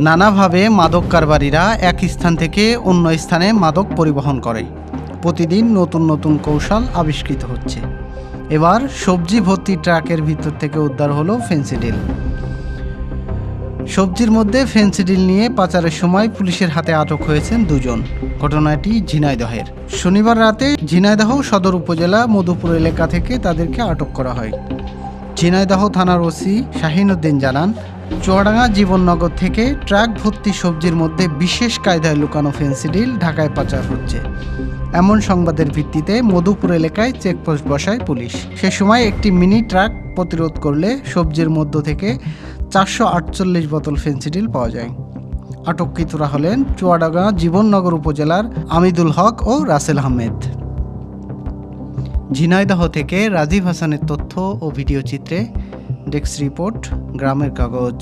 নানাভাবে মাদক কারবারিরা এক স্থান থেকে অন্য স্থানে মাদক পরিবহন করে। প্রতিদিন নতুন নতুন কৌশল আবিষ্কৃত হচ্ছে। এবার সবজি ভর্তি ট্রাকের ভিতর থেকে উদ্ধার হলো ফেন্সিডিল সবজির মধ্যে ফেন্সিডিল নিয়ে পাচারের সময় পুলিশের হাতে আটক হয়েছেন দুজন। ঘটনাটি ঝিনাইদহের। শনিবার রাতে ঝিনাইদহ সদর উপজেলা মধুপুর এলাকা থেকে তাদেরকে আটক করা হয়। ঝিনাইদহ থানার ওসি শাহিনুদ্দিন জানান, চুয়াডাঙ্গা জীবননগর থেকে ট্রাক ভর্তি সবজির মধ্যে বিশেষ কায়দায় লুকানো ফেন্সিডিল ঢাকায় পাচার হচ্ছে। এমন সংবাদের ভিত্তিতে মধুপুর এলাকায় চেকপোস্ট বসায় পুলিশ। সে সময় একটি মিনি ট্রাক প্রতিরোধ করলে সবজির মধ্য থেকে চারশো আটচল্লিশ বোতল ফেন্সিডিল পাওয়া যায়। আটককৃতরা হলেন চুয়াডাঙ্গা জীবননগর উপজেলার আমিদুল হক ও রাসেল আহমেদ। ঝিনাইদহ থেকে রাজীব হাসানের তথ্য ও ভিডিও চিত্রে ডেস্ক রিপোর্ট গ্রামের কাগজ।